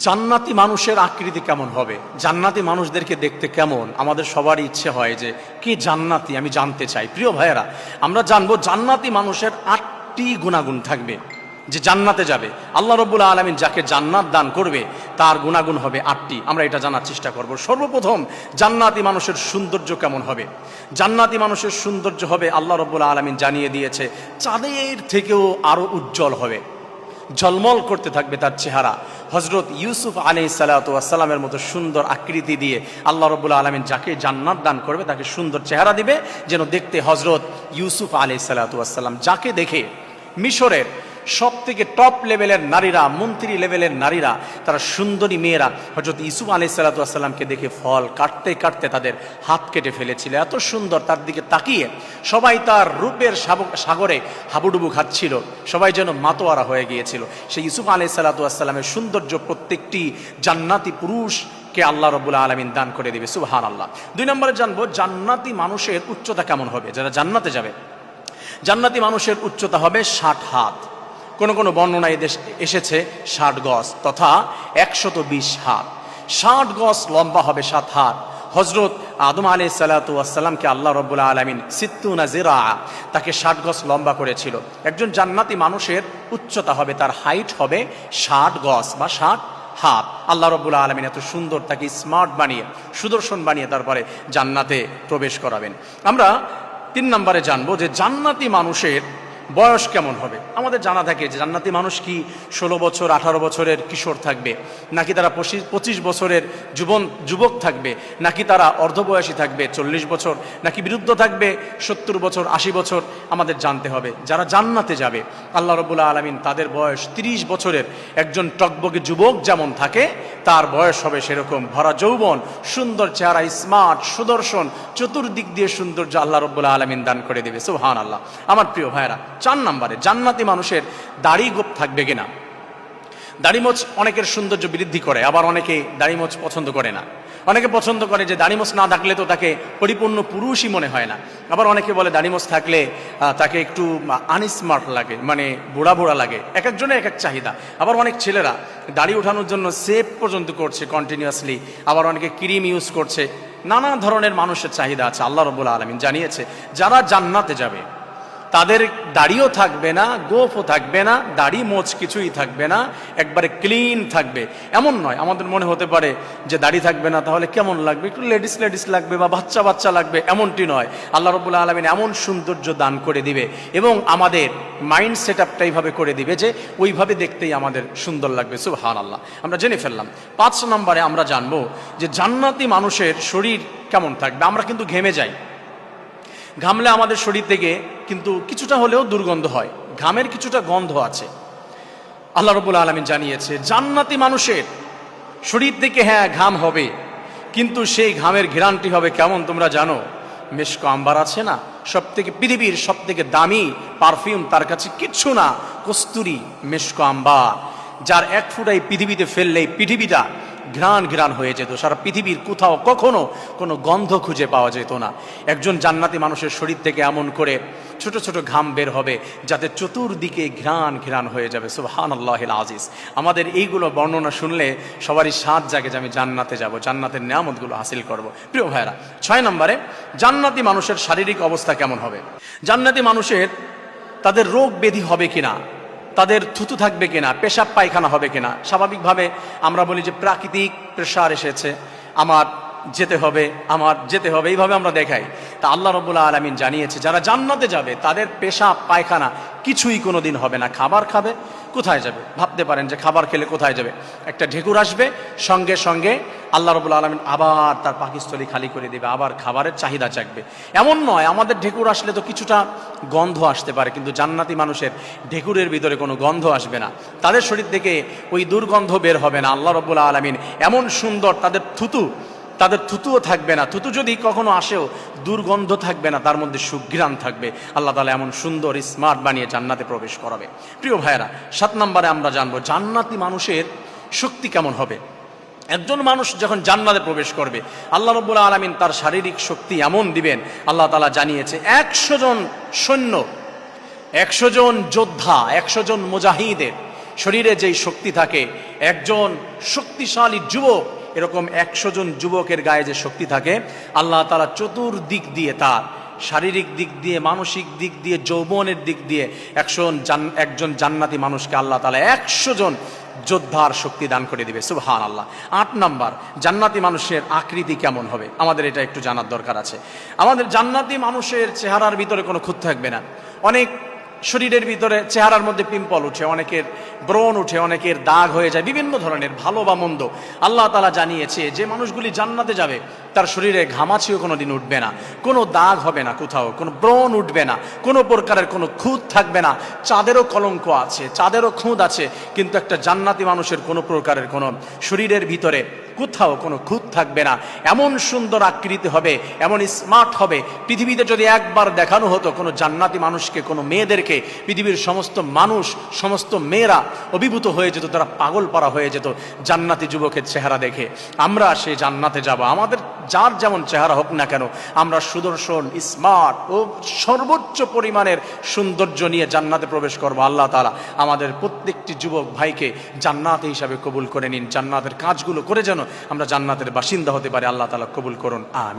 জান্নাতি মানুষের আকৃতি কেমন হবে? জান্নাতি মানুষদেরকে দেখতে কেমন? আমাদের সবারই ইচ্ছে হয় যে, কি জান্নাতি? আমি জানতে চাই। প্রিয় ভাইয়েরা, আমরা জানব জান্নাতি মানুষের আটটি গুণাগুণ থাকবে যে জান্নাতে যাবে। আল্লাহ রব্বুল আলমিন যাকে জান্নাত দান করবে, তার গুণাগুণ হবে আটটি। আমরা এটা জানার চেষ্টা করব। সর্বপ্রথম, জান্নাতি মানুষের সৌন্দর্য কেমন হবে? জান্নাতি মানুষের সৌন্দর্য হবে, আল্লাহ রব্বুল আলমিন জানিয়ে দিয়েছে, চাঁদের থেকেও আরও উজ্জ্বল হবে। ঝলমল করতে থাকবে তার চেহারা। হজরত ইউসুফ আলি সালাতামের মতো সুন্দর আকৃতি দিয়ে আল্লাহ রবুল্লা আলমিন যাকে জান্নাত দান করবে, তাকে সুন্দর চেহারা দিবে, যেন দেখতে হজরত ইউসুফ আলি সালাতাম যাকে দেখে মিশরের সব থেকে টপ লেভেলের নারীরা, মন্ত্রী লেভেলের নারীরা, তারা সুন্দরী মেয়েরা। হজরত ইসুফ আলি সাল্লাতামকে দেখে ফল কাটতে কাটতে তাদের হাত কেটে ফেলেছিল। এত সুন্দর তার দিকে তাকিয়ে সবাই তার রূপের সাগরে হাবুডুবু খাচ্ছিল। সবাই যেন মাতোয়ারা হয়ে গিয়েছিল। সেই ইসুফ আলি সাল্লাতামের সৌন্দর্য প্রত্যেকটি জান্নাতি পুরুষকে আল্লাহ রবুল্লা আলমিন দান করে দিবে। সুবহান আল্লাহ দুই নম্বরে জানব, জান্নাতি মানুষের উচ্চতা কেমন হবে? যারা জান্নাতে যাবে, জান্নাতি মানুষের উচ্চতা হবে ষাট হাত। কোন কোন বর্ণনায় এসেছে ষাট গজ তথা একশত বিশ হাত। ষাট গজ লম্বা হবে সাত হাত। হজরত আদম আলি সালাতামকে আল্লাহ রব্বুল্লা আলমিন সিত্তুনা জিরা তাকে ষাট গজ লম্বা করেছিল। একজন জান্নাতি মানুষের উচ্চতা হবে, তার হাইট হবে ষাট গজ বা ষাট হাত। আল্লাহ রব্বুল্লা আলমিন এত সুন্দর তাকে স্মার্ট বানিয়ে, সুদর্শন বানিয়ে তারপরে জান্নাতে প্রবেশ করাবেন। আমরা তিন নম্বরে জানব যে জান্নাতি মানুষের বয়স কেমন হবে? আমাদের জানা থাকে যে জান্নাতি মানুষ কি ষোলো বছর, আঠারো বছরের কিশোর থাকবে? নাকি তারা পঁচিশ বছরের যুবন, যুবক থাকবে? নাকি তারা অর্ধবয়সী থাকবে, চল্লিশ বছর? নাকি বিরুদ্ধ থাকবে, সত্তর বছর, আশি বছর? আমাদের জানতে হবে। যারা জান্নাতে যাবে, আল্লাহ রবুল্লা আলমিন তাদের বয়স তিরিশ বছরের একজন টকবগে যুবক যেমন থাকে তার বয়স হবে সেরকম। ভরা যৌবন, সুন্দর চেহারা স্মার্ট সুদর্শন, চতুর্দিক দিয়ে সৌন্দর্য আল্লাহ রব্বুল্লা আলমিন দান করে দেবে। সুহান আল্লাহ আমার প্রিয় ভাইরা চার নাম্বারে, জান্নাতি মানুষের দাড়ি গোপ থাকবে কিনা? দাড়িমোচ অনেকের সৌন্দর্য বৃদ্ধি করে, আবার অনেকে দাড়িমোচ পছন্দ করে না। অনেকে পছন্দ করে যে দাড়িমোচ না থাকলে তো তাকে পরিপূর্ণ পুরুষই মনে হয় না। আবার অনেকে বলে দাড়িমোচ থাকলে তাকে একটু আনস্মার্ট লাগে মানে বুড়া বুড়া লাগে। এক একজনে এক এক চাহিদা। আবার অনেক ছেলেরা দাড়ি ওঠানোর জন্য সেভ পর্যন্ত করছে কন্টিনিউয়াসলি আবার অনেকে ক্রিম ইউজ করছে। নানা ধরনের মানুষের চাহিদা আছে, আল্লাহ রবুল্লা আলমিন জানিয়েছে। যারা জান্নাতে যাবে তাদের দাড়িও থাকবে না, গোফও থাকবে না, দাড়ি মোচ কিছুই থাকবে না, একবারে ক্লিন থাকবে। এমন নয়, আমাদের মনে হতে পারে যে দাড়ি থাকবে না, তাহলে কেমন লাগবে? একটু লেডিস লেডিস লাগবে বা বাচ্চা বাচ্চা লাগবে, এমনটি নয়। আল্লাহ রবুল্লা আলমিন এমন সৌন্দর্য দান করে দিবে এবং আমাদের মাইন্ড সেট আপটা এইভাবে করে দিবে যে ওইভাবে দেখতেই আমাদের সুন্দর লাগবে। সুবহান আল্লাহ আমরা জেনে ফেললাম, পাঁচ নম্বরে আমরা জানব যে জান্নাতি মানুষের শরীর কেমন থাকবে। আমরা কিন্তু ঘেমে যাই। ঘামলে আমাদের শরীর থেকে কিন্তু কিছুটা হলেও দুর্গন্ধ হয়। ঘামের কিছুটা গন্ধ আছে। আল্লাহ রবুল আলমিন জানিয়েছে, জান্নাতি মানুষের শরীর থেকে হ্যাঁ ঘাম হবে, কিন্তু সেই ঘামের ঘেরানটি হবে কেমন তোমরা জানো? মেশকো আম্বার আছে না? সব থেকে পৃথিবীর সব থেকে দামি পারফিউম তার কাছে কিচ্ছু না। কস্তুরি মেশকো আম্বার যার এক ফুটাই পৃথিবীতে ফেললেই পৃথিবীটা ঘ্রাণ ঘ্রাণ হয়ে যেত। সারা পৃথিবীর কোথাও কখনো কোনো গন্ধ খুঁজে পাওয়া যেত না। একজন জান্নাতি মানুষের শরীর থেকে এমন করে ছোট ছোট ঘাম বের হবে যাতে চতুর্দিকে ঘ্রাণ ঘ্রাণ হয়ে যাবে। সুবহান আল্লাহ আজিজ। আমাদের এইগুলো বর্ণনা শুনলে সবারই সাত জাগে যে আমি জান্নাতে যাব, জান্নাতের নিয়ামতগুলো হাসিল করব। প্রিয় ভাইরা ছয় নম্বরে, জান্নাতি মানুষের শারীরিক অবস্থা কেমন হবে? জান্নাতি মানুষের তাদের রোগ ব্যাধি হবে কিনা? তাদের থুতু থাকবে কিনা, পেশাব পায়খানা হবে কিনা, স্বাভাবিকভাবে আমরা বলি যে প্রাকৃতিক প্রেশার এসেছে, আমার যেতে হবে, আমার যেতে হবে, এইভাবে আমরা দেখাই। তা আল্লাহ রবুল্লা আলমিন জানিয়েছে, যারা জান্নাতে যাবে, তাদের পেশা পায়খানা কিছুই কোনো দিন হবে না। খাবার খাবে, কোথায় যাবে? ভাবতে পারেন যে খাবার খেলে কোথায় যাবে। একটা ঢেকুর আসবে, সঙ্গে সঙ্গে আল্লাহ রবুল্লা আলমিন আবার তার পাকিস্তলি খালি করে দেবে, আবার খাবারের চাহিদা জাগবে এমন নয়, আমাদের ঢেকুর আসলে তো কিছুটা গন্ধ আসতে পারে, কিন্তু জান্নাতি মানুষের ঢেকুরের ভিতরে কোনো গন্ধ আসবে না। তাদের শরীর থেকে ওই দুর্গন্ধ বের হবে না। আল্লাহ রবুল্লা আলমিন এমন সুন্দর তাদের থুতু তাদের থুতুও থাকবে না। থুতু যদি কখনো আসেও, দুর্গন্ধ থাকবে না, তার মধ্যে সুঘ্রাণ থাকবে। আল্লাহ তালা এমন সুন্দর স্মার্ট বানিয়ে জান্নাতে প্রবেশ করাবে। প্রিয় ভাইয়েরা, সাত নম্বরে আমরা জানব, জান্নাতি মানুষের শক্তি কেমন হবে? একজন মানুষ যখন জান্নাতে প্রবেশ করবে, আল্লাহ রব্বুল আলমিন তার শারীরিক শক্তি এমন দিবেন, আল্লাহ তালা জানিয়েছে, একশো জন সৈন্য, একশো জন যোদ্ধা, একশো জন মুজাহিদের শরীরে যেই শক্তি থাকে, একজন শক্তিশালী যুবক এরকম একশো জন যুবকের গায়ে যে শক্তি থাকে, আল্লাহ তালা চতুর্দিক দিয়ে তার শারীরিক দিক দিয়ে, মানসিক দিক দিয়ে, যৌবনের দিক দিয়ে একশো জান- একজন জান্নাতি মানুষকে আল্লাহ তালা একশো জন যোদ্ধার শক্তি দান করে দিবে। সুবহান আল্লাহ আট নাম্বার, জান্নাতি মানুষের আকৃতি কেমন হবে? আমাদের এটা একটু জানার দরকার আছে। আমাদের জান্নাতি মানুষের চেহারার ভিতরে কোনো খুঁত থাকবে না। অনেক শরীরের ভিতরে চেহারার মধ্যে পিম্পল উঠে, অনেকের ব্রণ উঠে, অনেকের দাগ হয়ে যায়, বিভিন্ন ধরনের ভালো বা মন্দ। আল্লাহ তালা জানিয়েছে, যে মানুষগুলি জান্নাতে যাবে, তার শরীরে ঘামাচিও কোনো দিন উঠবে না। কোনো দাগ হবে না কোথাও, কোনো ব্রণ উঠবে না, কোনো প্রকারের কোনো খুঁত থাকবে না। চাঁদেরও কলঙ্ক আছে, চাঁদেরও খুঁত আছে, কিন্তু একটা জান্নাতি মানুষের কোনো প্রকারের কোনো শরীরের ভিতরে কোথাও কোনো খুঁত থাকবে না। এমন সুন্দর আকৃতি হবে, এমন স্মার্ট হবে। পৃথিবীতে যদি একবার দেখানো হতো কোনো জান্নাতি মানুষকে, কোনো মেয়েদেরকে, পৃথিবীর সমস্ত মানুষ, সমস্ত মেয়েরা অভিভূত হয়ে যেত, তারা পাগল পারা হয়ে যেত জান্নাতি যুবকের চেহারা দেখে। আমরা সেই জান্নাতে যাব। আমাদের যার যেমন চেহারা হোক না কেন, আমরা সুদর্শন স্মার্ট ও সর্বোচ্চ পরিমাণের সৌন্দর্য নিয়ে জান্নাতে প্রবেশ করব আল্লাহ তালা আমাদের প্রত্যেকটি যুবক ভাইকে জান্নাত হিসাবে কবুল করে নিন। জান্নাতের কাজগুলো করে যেন আমরা জান্নাতের বাসিন্দা হতে পারি। আল্লাহ তালা কবুল করুন। আমি